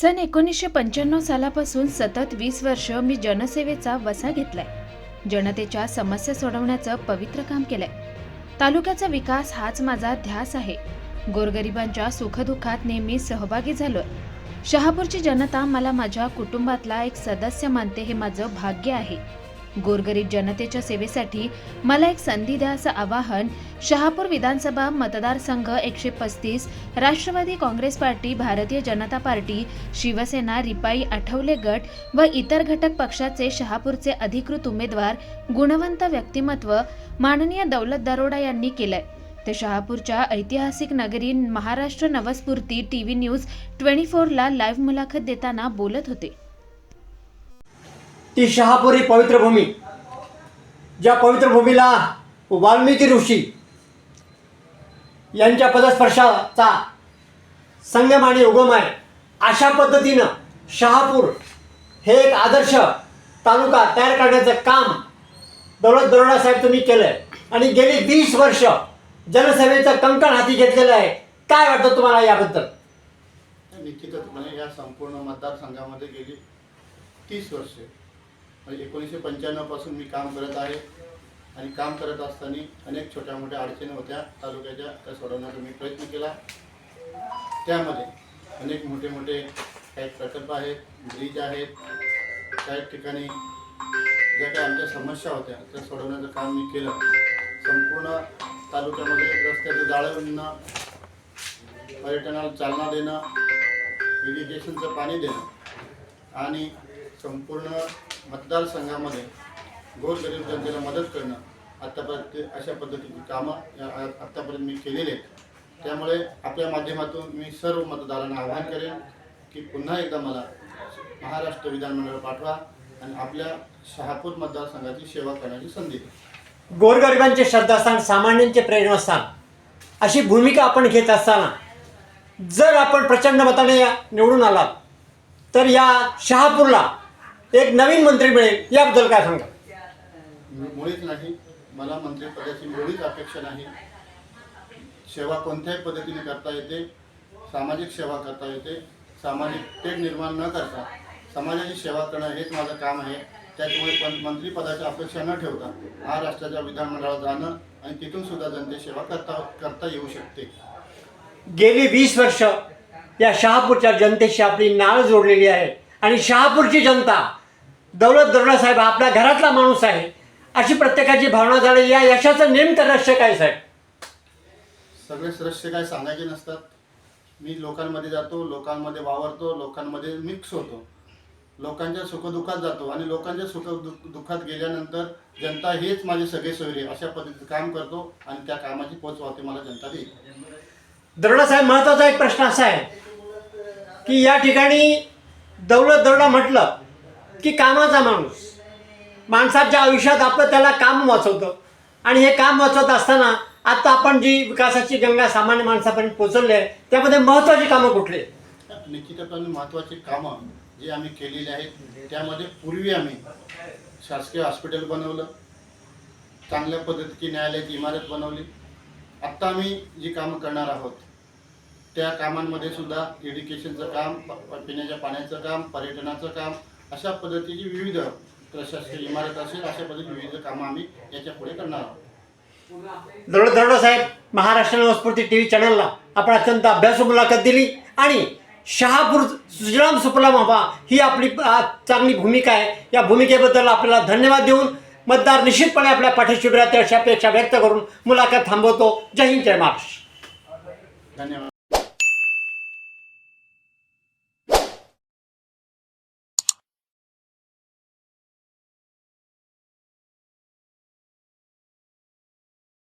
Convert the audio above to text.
सन एकोणीसशे पंच्याण्णव सालापासून सतत वीस वर्ष मी जनसेवेचा वसा घेतलाय. जनतेच्या समस्या सोडवण्याचं पवित्र काम केलंय. तालुक्याचा विकास हाच माझा ध्यास आहे. गोरगरिबांच्या सुखदुःखात नेहमी सहभागी झालोय. शहापूरची जनता मला माझ्या कुटुंबातला एक सदस्य मानते हे माझं भाग्य आहे. गोरगरीब जनतेच्या सेवेसाठी मला एक संधी द्या असं आवाहन शहापूर विधानसभा मतदारसंघ एकशे पस्तीस Rashtravadi Congress party Bharatiya Janata party Shivsena RPI Athawale गट व इतर घटक पक्षाचे शहापूरचे अधिकृत उमेदवार गुणवंत व्यक्तिमत्व माननीय दौलत दरोडा यांनी केलंय. ते शहापूरच्या ऐतिहासिक नगरी Maharashtra Navsphurti T V news twenty फोरला लाईव्ह मुलाखत देताना बोलत होते. ती शहापुरी पवित्र भूमी. ज्या पवित्र भूमीला वाल्मिकी ऋषी यांच्या पदस्पर्शाचा संगम आणि उगम आहे अशा पद्धतीनं शहापूर हे एक आदर्श तालुका तयार करण्याचं काम दौलत दरोडा साहेब तुम्ही केलं आहे आणि गेली वीस वर्ष जनसेवेचं कंकण हाती घेतलेलं आहे. काय वाटतं तुम्हाला याबद्दल? निश्चितचपणे म्हणजे या संपूर्ण मतदारसंघामध्ये गेली तीस वर्षे. म्हणजे एकोणीसशे पंच्याण्णवपासून मी काम करत आहे. आणि काम करत असताना अनेक छोट्या मोठ्या अडचणी होत्या. तालुक्याच्या त्या सोडवण्याचा मी प्रयत्न केला. त्यामध्ये अनेक मोठे मोठे काही प्रकल्प आहेत ब्रिज आहेत. काही ठिकाणी ज्या काही आमच्या समस्या होत्या त्या सोडवण्याचं काम मी केलं. संपूर्ण तालुक्यामध्ये रस्त्याचं जाळं आणणं पर्यटनाला चालना देणं इरिगेशनचं पाणी देणं आणि संपूर्ण मतदारसंघामध्ये गोरगरीब जनतेला मदत करणं आत्तापर्यंत अशा पद्धतीची कामं या- आत्तापर्यंत मी केलेली आहेत. त्यामुळे आपल्या माध्यमातून मी सर्व मतदारांना आवाहन करेन की पुन्हा एकदा मला महाराष्ट्र विधानमंडळ पाठवा आणि आपल्या शहापूर मतदारसंघाची सेवा करण्याची संधी गोरगरिबांचे श्रद्धास्थान सामान्यांचे प्रेरणास्थान अशी भूमिका आपण घेत असताना जर आपण प्रचंड मताने निवडून आलात तर या शहापूरला एक नवीन मंत्री मिळेल याबद्दल काय सांगा मुळीच नाही. मला मंत्रिपदाची मुळीच अपेक्षा नाही. सेवा कोणत्याही पद्धतीने करता येते. सामाजिक सेवा करता येते. सामाजिक तेढ निर्माण न करता समाजाची सेवा करणं हेच माझं काम आहे. त्याच्यामुळे पण मंत्रिपदाची अपेक्षा न ठेवता महाराष्ट्राच्या विधानमंडळात जाणं आणि तिथून सुद्धा जनते सेवा करता करता येऊ शकते. गेली वीस वर्ष या शहापूरच्या जनतेशी आपली नाळ जोडलेली आहे. आणि शहापूरची जनता दौलत दरोडा साहेब आपल्या घरातला माणूस आहे. अशी प्रत्येकाची भावना झाली. या यशाचं नेमकं रहस्य काय साहेब? सगळे सदस्य काय सांगायचे नसतात. मी लोकांमध्ये जातो लोकांमध्ये वावरतो लोकांमध्ये मिक्स होतो. लोकांच्या सुखदुःखात जातो आणि लोकांच्या सुख दुःख दुःखात गेल्यानंतर जनता हेच माझे सगळे सोयरे अशा पद्धतीचं काम करतो आणि त्या कामाची पोचवाती मला जनता देईल. दरोडा साहेब महत्त्वाचा एक प्रश्न असा आहे की या ठिकाणी दौलत दरोडा म्हटलं की कामाचा माणूस. माणसाच्या आयुष्यात आपलं त्याला काम वाचवतं. आणि हे काम वाचवत असताना आता आपण जी विकासाची गंगा सामान्य माणसापर्यंत पोहोचवली आहे त्यामध्ये महत्त्वाची कामं कुठली निश्चितपणे महत्त्वाची कामं जी आम्ही केलेली आहेत त्यामध्ये पूर्वी आम्ही शासकीय हॉस्पिटल बनवलं चांगल्या पद्धतीची न्यायालयाची इमारत बनवली. आत्ता आम्ही जी कामं करणार आहोत त्या कामांमध्ये सुद्धा एज्युकेशनचं काम पिण्याच्या पाण्याचं काम पर्यटनाचं काम अशा पद्धतीची विविध प्रशासकीय इमारत असेल अशा पद्धतीची विविध कामं आम्ही याच्यापुढे करणार आहोत. दरोडा दरोडा साहेब महाराष्ट्र नवस्फूर्ती टी व्ही चॅनलला आपण अत्यंत अभ्यासू मुलाखत दिली आणि शहापूर सुजलाम सुफलाम हवा ही आपली आ, चांगली भूमिका आहे. या भूमिकेबद्दल आपल्याला धन्यवाद देऊन मतदार निश्चितपणे आपल्या पाठीशी उभे राहतील अशी अपेक्षा व्यक्त करून मुलाखत थांबवतो. जय हिंद जय महाराष्ट्र. धन्यवाद.